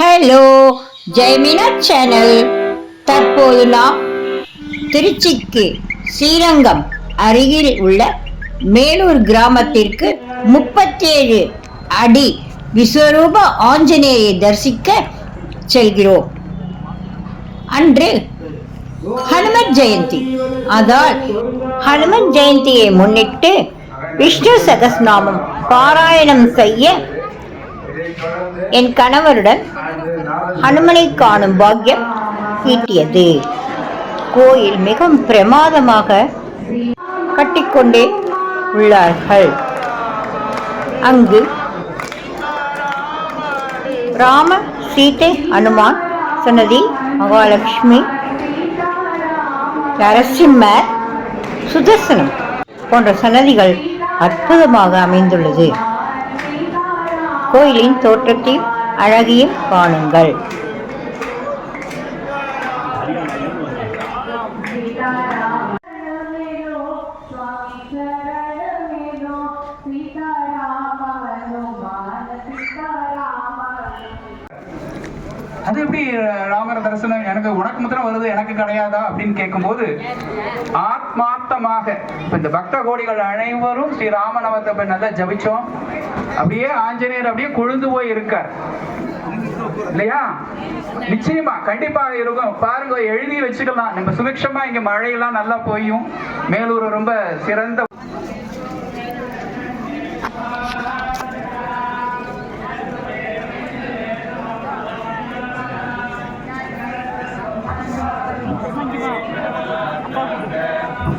Hello ஜெய்மினா channel தற்போது நாம் திருச்சிக்கு ஸ்ரீரங்கம் அருகில் உள்ள மேலூர் கிராமத்திற்கு முப்பத்தேழு அடி விஸ்வரூப ஆஞ்சநேயை தரிசிக்க செல்கிறோம். அன்று ஹனுமன் ஜெயந்தி. அதால் ஹனுமன் ஜெயந்தியை முன்னிட்டு விஷ்ணு சகஸ்நாமம் பாராயணம் செய்ய என் கணவருடன் ஹனுமனை காணும் பாக்கியம் ஈட்டியது. கோயில் மிகவும் பிரமாதமாக கட்டிக்கொண்டே உள்ளார்கள். அங்கு ராம சீதை அனுமான் சன்னதி மகாலட்சுமி நரசிம்மர் சுதர்சனம் போன்ற சன்னதிகள் அற்புதமாக அமைந்துள்ளது. கோயிலின் தோற்றத்தையும் அழகையும் காணுங்கள். அது எப்படி ராமர தரிசனம் எனக்கு உனக்கு மாத்திரம் வருது எனக்கு கிடையாதா அப்படின்னு கேட்கும்போது ஆத்மார்த்தமாக இப்ப இந்த பக்த கோடிகள் அனைவரும் ஸ்ரீ ராமநவத்தை நல்லா ஜபிச்சோம். அப்படியே ஆஞ்சநேயர் அப்படியே கொழுந்து போய் இருக்கார். இல்லையா? நிச்சயமா கண்டிப்பாக இருக்கும். பாருங்க எழுதி வச்சுக்கலாம். நம்ம சுபிக்ஷமா இங்க மழையெல்லாம் நல்லா போயும் மேலூர் ரொம்ப சிறந்த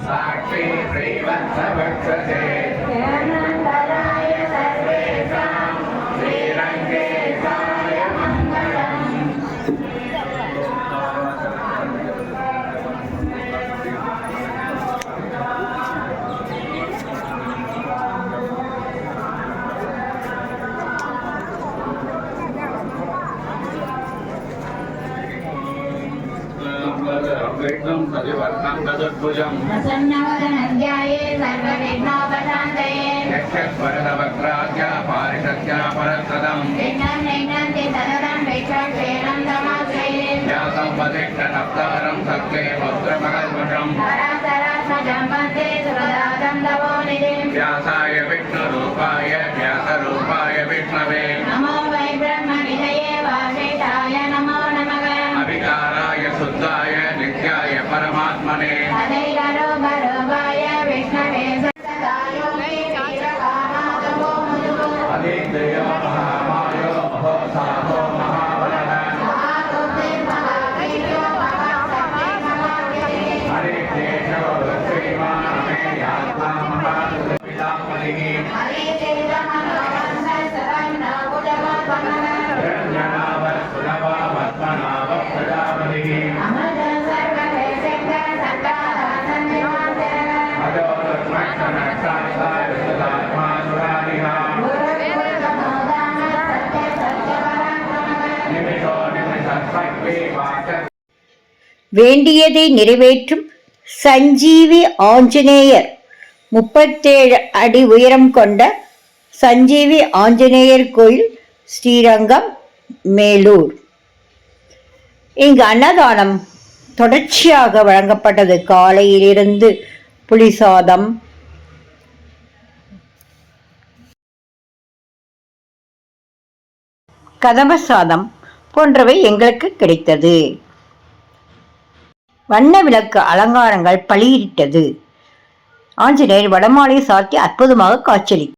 சாட்சி सर्वविघ्नं प्रतिवर्णं चतुर्भुजं प्रसन्नवदनञ्जाये सर्वविघ्नोपशान्तये. यक्षवरदवक्राद्या पारिषत्या परस्तदं विघ्नं विघ्नन्ति सदनं विक्षेणं तमाश्रये जातं वदिष्टसप्तारं सक्ते वस्त्रमकल्मषं परासरात्मजं वंदे सुभदातं तवो निधिं व्यासा வேண்டியதை நிறைவேற்றும் சஞ்சீவி ஆஞ்சநேயர் முப்பத்தேழு அடி உயரம் கொண்ட சஞ்சீவி ஆஞ்சநேயர் கோயில் ஸ்ரீரங்கம் மேலூர். இங்கு அன்னதானம் தொடர்ச்சியாக வழங்கப்பட்டது. காலையிலிருந்து புளிசாதம் கதம்ப சாதம் போன்றவை எங்களுக்கு கிடைத்தது. வண்ண விளக்கு அலங்காரங்கள் பளியிட்டது. ஆஞ்சநேயர் வடமாலை சாத்தி அற்புதமாக காட்சியளி